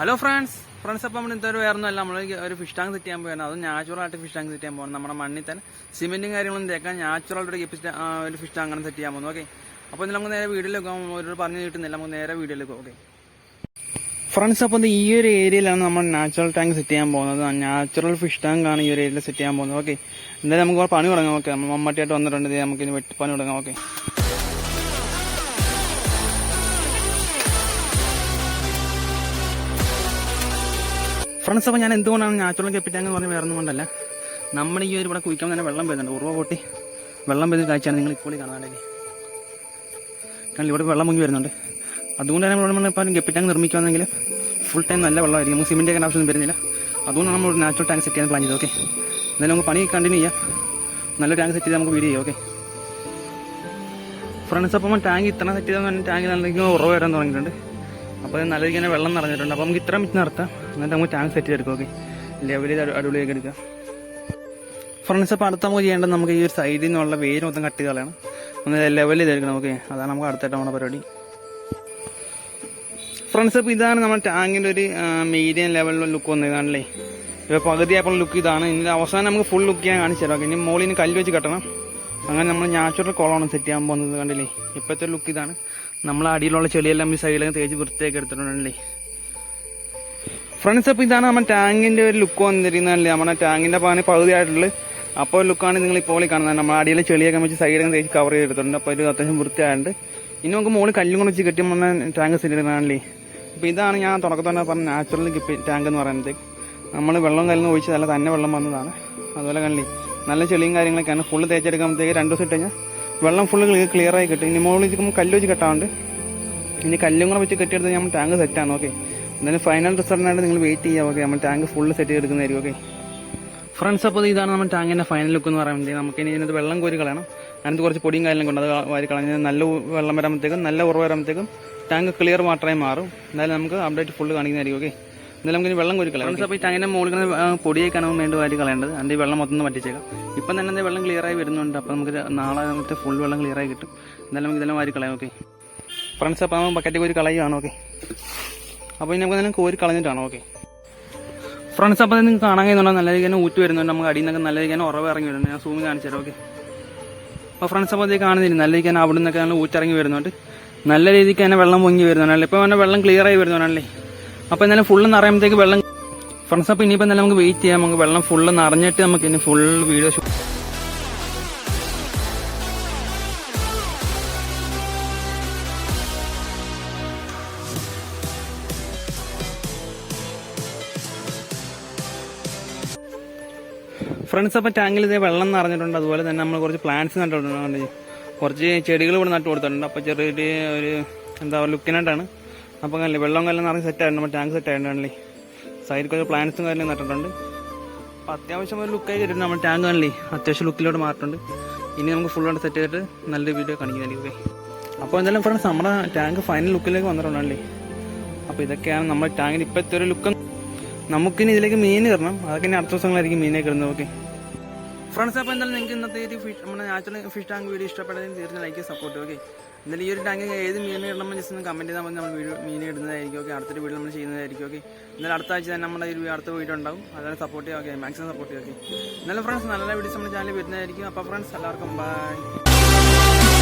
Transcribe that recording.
Hello friends friends അപ്പം നമ്മൾ ഇന്നത്തെ വേറെ നമ്മൾ ഒരു ഫിഷ് ടാങ്ക് സെറ്റ് ചെയ്യാൻ പോയാണ് അത് നാച്ചുറൽ ആയിട്ട് ഫിഷ് ടാങ്ക് സെറ്റ് ചെയ്യാൻ പോകുന്നത് നമ്മുടെ മണ്ണിൽ തന്നെ സിമെന്റും കാര്യങ്ങളും തേക്കാൻ നാച്ചുറൽ ഒരു ഒരു ഫിഷ് ടാങ്ക് അങ്ങനെ സെറ്റ് ചെയ്യാൻ പോകുന്നത് ഓക്കെ അപ്പോൾ നമുക്ക് നേരെ പോകാം. ഒരു പറഞ്ഞു കിട്ടുന്നില്ല നമുക്ക് നേരെ വീഡിയോയിലേക്ക് ഓക്കെ ഫ്രണ്ട്സ് അപ്പോൾ ഈ ഒരു ഏരിയയിലാണ് നമ്മൾ നാച്ചുറൽ ടാങ്ക് സെറ്റ് ചെയ്യാൻ പോകുന്നത്. നാച്ചുറൽ ഫിഷ് ടാങ്ക് ആണ് ഈ ഒരു ഏരിയയിൽ സെറ്റ് ചെയ്യാൻ പോകുന്നത്. ഓക്കെ എന്തായാലും നമുക്ക് പണി തുടങ്ങാം. ഓക്കെ നമ്മൾ മമ്മട്ടിയായിട്ട് വന്നിട്ടുണ്ട്. നമുക്ക് ഇനി പണി തുടങ്ങാം. ഓക്കെ ഫ്രണ്ട്സ് അപ്പോൾ ഞാൻ എന്തുകൊണ്ടാണ് നാച്ചുറൽ കെപ്പിറ്റാങ് എന്ന് പറഞ്ഞ് വേറെ കൊണ്ടല്ല. നമ്മുടെ ഈ ഒരു ഇവിടെ കുഴിക്കാൻ തന്നെ വെള്ളം വരുന്നുണ്ട് ഉറവ പൊട്ടി വെള്ളം വരുന്ന കാഴ്ചയാണ് നിങ്ങൾ ഇപ്പോൾ കാണാനായിട്ട് കാരണം ഇവിടെ വെള്ളം മുങ്ങി വരുന്നുണ്ട്. അതുകൊണ്ട് തന്നെ നമ്മൾ ഇപ്പോൾ കെപ്പിറ്റാങ് നിർമ്മിക്കുകയാണെങ്കിൽ ഫുൾ ടൈം നല്ല വെള്ളമായിരിക്കും. നമുക്ക് സിമെന്റ് ഒക്കെ ആവശ്യം വരുന്നില്ല. അതുകൊണ്ടാണ് നമ്മൾ നാച്ചുറൽ ടാങ്ക് സെറ്റ് ചെയ്യാൻ പ്ലാൻ ചെയ്തത് ഓക്കെ എന്തായാലും നമുക്ക് പണി കണ്ടിന്യൂ ചെയ്യാം. നല്ല ടാങ്ക് സെറ്റ് ചെയ്ത് നമുക്ക് വീഡിയോ ചെയ്യാം ഓക്കെ ഫ്രണ്ട്സ് അപ്പം ടാങ്ക് ഇത്ര സെറ്റ് ചെയ്താൽ ടാങ്കിൽ നല്ല ഉറവ് വരാൻ തുടങ്ങിയിട്ടുണ്ട്. അപ്പോൾ നല്ല രീതിയിൽ വെള്ളം നിറഞ്ഞിട്ടുണ്ട്. അപ്പോൾ നമുക്ക് ഇത്ര മിച്ച് നടത്താം എന്നിട്ട് നമുക്ക് ടാങ്ക് സെറ്റ് ചെയ്തെടുക്കും ഓക്കെ ലെവലിൽ അടിപൊളിയൊക്കെ എടുക്കാം ഫ്രണ്ട്സ് അപ്പോൾ അടുത്ത നമുക്ക് ചെയ്യേണ്ടത് നമുക്ക് ഈ ഒരു സൈഡിൽ നിന്നുള്ള വേര് മൊത്തം കട്ട് ചെയ്ത് കളയണം ഒന്ന് ലെവൽ ചെയ്തെടുക്കണം ഓക്കെ അതാണ് നമുക്ക് അടുത്ത നമ്മുടെ പരിപാടി. ഫ്രണ്ട്സ് അപ്പോൾ ഇതാണ് നമ്മുടെ ടാങ്കിന്റെ ഒരു മീഡിയം ലെവലിലുള്ള ലുക്ക് വന്നത് ഇപ്പോൾ ഇപ്പോൾ പകുതിയായപ്പോൾ ലുക്ക് ഇതാണ്. ഇനി അവസാനം നമുക്ക് ഫുൾ ലുക്ക് ചെയ്യാൻ കാണിച്ചു തരാം ഇനി മുകളിൽ നിന്ന് കല്ല് വെച്ച് കെട്ടണം. അങ്ങനെ നമ്മൾ നാച്ചുറൽ കോളമാണ് സെറ്റ് ചെയ്യാൻ പോകുന്നത് കണ്ടില്ലേ? ഇപ്പോഴത്തെ ലുക്ക് ഇതാണ്. നമ്മൾ അടിയിലുള്ള ചെളിയെല്ലാം ഈ സൈഡിലൊക്കെ തേച്ച് വൃത്തിയാക്കി എടുത്തിട്ടുണ്ടല്ലേ? ഫ്രണ്ട്സ് അപ്പോൾ ഇതാണ് നമ്മുടെ ടാങ്കിന്റെ ഒരു ലുക്ക് വന്നിരിക്കുന്നതല്ലേ നമ്മുടെ ടാങ്കിന്റെ പാനി പകുതിയായിട്ടുള്ളത്. അപ്പോൾ ലുക്കാണ് നിങ്ങൾ ഇപ്പോൾ കാണുന്നത്. നമ്മൾ അടിയിൽ ചെളിയൊക്കെ വെച്ച് സൈഡൊക്കെ കവർ ചെയ്തിട്ടുണ്ട് അപ്പോൾ ഇത് അത്യാവശ്യം വൃത്തിയായിട്ടുണ്ട്. ഇനി നമുക്ക് മുകളിൽ കല്ലും കൊണ്ട് വെച്ച് കെട്ടി നമ്മൾ ടാങ്ക് സെറ്റിടുന്നതാണല്ലേ അപ്പോൾ ഇതാണ് ഞാൻ തുടക്കത്തോടെ പറഞ്ഞ നാച്ചുറൽ ടാങ്ക് എന്ന് പറയുന്നത്. നമ്മൾ വെള്ളം കല്ലിന് ഒഴിച്ച് നല്ല തന്നെ വെള്ളം വന്നതാണ്. അതുപോലെ കണ്ടി നല്ല ചെളിയും കാര്യങ്ങളൊക്കെയാണ് ഫുള്ള് തേച്ചെടുക്കുമ്പോഴത്തേക്ക് രണ്ട് ദിവസം ഇട്ട് വെള്ളം ഫുള്ള് ക്ലിയർ ആയി കിട്ടും. ഇനി മുകളിൽ നമുക്ക് കല്ല് വെച്ച് കെട്ടാറുണ്ട് ഇനി കല്ലും കൂടെ വെച്ച് കെട്ടിയെടുത്ത് നമ്മൾ ടാങ്ക് സെറ്റാണ് ഓക്കെ എന്തായാലും ഫൈനൽ റിസൾട്ടിനായിട്ട് നിങ്ങൾ വെയിറ്റ് ചെയ്യാം ഓക്കെ നമ്മൾ ടാങ്ക് ഫുൾ സെറ്റ് ചെയ്തെടുക്കുന്നതായിരിക്കും ഓക്കെ ഫ്രണ്ട്സ് അപ്പോൾ ഇതാണ് നമ്മുടെ ടാങ്കിന്റെ ഫൈനൽ ലുക്ക് എന്ന് പറയുന്നത്. നമുക്ക് ഇനി ഇതിനകത്ത് വെള്ളം കോരി കളയണം. അതിനകത്ത് കുറച്ച് പൊടിയും കാര്യം കൊണ്ട് അത് വാരി കളഞ്ഞ് നല്ല വെള്ളം വരുമ്പോഴത്തേക്കും നല്ല ഉറവ് വരുമ്പോഴത്തേക്കും ടാങ്ക് ക്ലിയർ വാട്ടറായി മാറും. എന്തായാലും നമുക്ക് അപ്ഡേറ്റ് ഫുള്ള് കാണിക്കുന്നതായിരിക്കും ഓക്കെ എന്നാലും നമുക്ക് ഇനി വെള്ളം കോരി കളയാം ഫ്രണ്ട്സ് അപ്പോൾ ഈ ടാങ്കിന്റെ മുകളിൽ പൊടിയൊക്കെ ആണ് വേണ്ടി വാരി കളയേണ്ടത്. അതിന്റെ വെള്ളം മൊത്തം ഒന്ന് പറ്റിച്ചേക്കാം ഇപ്പം തന്നെ എന്താ വെള്ളം ക്ലിയറായി ആയി വരുന്നുണ്ട്. അപ്പോൾ നമുക്ക് നാളെ നമുക്ക് ഫുൾ വെള്ളം ക്ലിയറായി ആയി കിട്ടും. എന്നാലും നമുക്ക് ഇതെല്ലാം വാരി കളയാം ഓക്കെ ഫ്രണ്ട്സ് അപ്പോൾ നമ്മൾ ബക്കറ്റ് കോരി കളയുകയാണ് ഓക്കെ അപ്പോൾ ഇനി നമുക്ക് കോരി കളഞ്ഞിട്ടാണ് ഓക്കെ ഫ്രണ്ട്സ് അപ്പോൾ നിങ്ങൾക്ക് കാണാൻ കഴിയുന്നുണ്ടോ? നല്ല രീതിയിൽ തന്നെ ഊറ്റ് വരുന്നുണ്ട്. നമുക്ക് അടിയിൽ നിന്നൊക്കെ നല്ല രീതിയിൽ തന്നെ ഉറവ് ഇറങ്ങി വരുന്നുണ്ട്. ഞാൻ സൂമി കാണിച്ചു തരാം ഓക്കെ അപ്പോൾ ഫ്രണ്ട്സ് അപ്പോൾ കാണുന്നില്ല? നല്ല രീതിക്ക് തന്നെ അവിടെ നിന്നൊക്കെ നല്ല ഊറ്റിറങ്ങി വരുന്നുണ്ട്. നല്ല രീതിക്ക് തന്നെ വെള്ളം പൊങ്ങി വരുന്നുണ്ടല്ലേ ഇപ്പോൾ തന്നെ വെള്ളം ക്ലിയർ ആയി വരുന്നുണ്ടല്ലേ? അപ്പോൾ എന്നാലും ഫുള്ള് നിറയുമ്പോഴത്തേക്ക് വെള്ളം ഫ്രണ്ട്സ് അപ്പോൾ ഇനിയിപ്പോൾ എന്തായാലും നമുക്ക് വെയിറ്റ് ചെയ്യാം. നമുക്ക് വെള്ളം ഫുള്ള് നിറഞ്ഞിട്ട് നമുക്ക് ഇനി ഫുൾ വീഡിയോ ഫ്രണ്ട്സ് അപ്പം ടാങ്കിൽ ഇതേ വെള്ളം നിറഞ്ഞിട്ടുണ്ട്. അതുപോലെ തന്നെ നമ്മൾ കുറച്ച് പ്ലാന്റ്സ് നട്ടിട്ടുണ്ട്. കുറച്ച് ചെടികൾ ഇവിടെ നട്ടു കൊടുത്തിട്ടുണ്ട്. അപ്പോൾ ചെറിയൊരു ഒരു എന്താ പറയുക ലുക്കിനായിട്ടാണ് അപ്പം കല്ലേ വെള്ളം കല്ലും നിറഞ്ഞ് സെറ്റ് ആയിട്ടുണ്ട്. നമ്മൾ ടാങ്ക് സെറ്റ് ആയിട്ടുണ്ടല്ലേ സൈഡിൽ കുറച്ച് പ്ലാന്റ്സും കാര്യങ്ങളും നട്ടിട്ടുണ്ട്. അപ്പോൾ അത്യാവശ്യം ഒരു ലുക്കായി കിട്ടും നമ്മൾ ടാങ്ക് കാണില്ലേ അത്യാവശ്യം ലുക്കിലോട്ട് മാറിയിട്ടുണ്ട്. ഇനി നമുക്ക് ഫുൾ ആയിട്ട് സെറ്റ് ചെയ്തിട്ട് നല്ലൊരു വീഡിയോ കാണിക്കുന്നതായിരിക്കും അപ്പോൾ എന്തായാലും ഫ്രണ്ട്സ് നമ്മുടെ ടാങ്ക് ഫൈനൽ ലുക്കിലേക്ക് വന്നിട്ടുണ്ടല്ലേ അപ്പോൾ ഇതൊക്കെയാണ് നമ്മുടെ ടാങ്കിന് ഇപ്പോഴത്തെ ഒരു ലുക്ക് നമുക്കിനി ഇതിലേക്ക് മീൻ ഇടണം അതൊക്കെ ഇനി അടുത്ത ദിവസങ്ങളായിരിക്കും മീനെ ഇടുന്നത്. ഓക്കെ. ഫ്രണ്ട്സ് അപ്പോൾ എന്തായാലും നിങ്ങൾക്ക് ഇന്നത്തെ ഒരു ഫിഷ് നമ്മുടെ നാച്ചുറൽ ഫിഷ് ടാങ്ക് വീഡിയോ ഇഷ്ടപ്പെട്ടതിന് തീർച്ചയായും ലൈക്ക് സപ്പോർട്ട് ഓക്കെ. എന്തായാലും ഈ ഒരു ടാങ്കിൽ ഏത് മീൻ ഇടണമെന്ന് ജസ്റ്റ് ഒന്ന് കമന്റ് ചെയ്താൽ മതി. നമ്മൾ വീഡിയോ മീൻ ഇടുന്നതായിരിക്കും. ഓക്കെ. അടുത്തൊരു വീഡിയോ നമ്മൾ ചെയ്യുന്നതായിരിക്കും. ഓക്കെ. എന്നാലും അടുത്ത ആഴ്ച തന്നെ നമ്മുടെ ഒരു അടുത്ത വീഡിയോ ഉണ്ടാവും. അതാണ് സപ്പോർട്ട് ചെയ്യുക. ഓക്കെ. മാക്സിമം സപ്പോർട്ട് ചെയ്യുക. ഓക്കെ. എന്നാലും ഫ്രണ്ട്സ് നല്ല വീഡിയോസ് നമ്മുടെ ചാനൽ വരുന്നതായിരിക്കും. അപ്പോൾ ഫ്രണ്ട്സ് എല്ലാവർക്കും ബൈ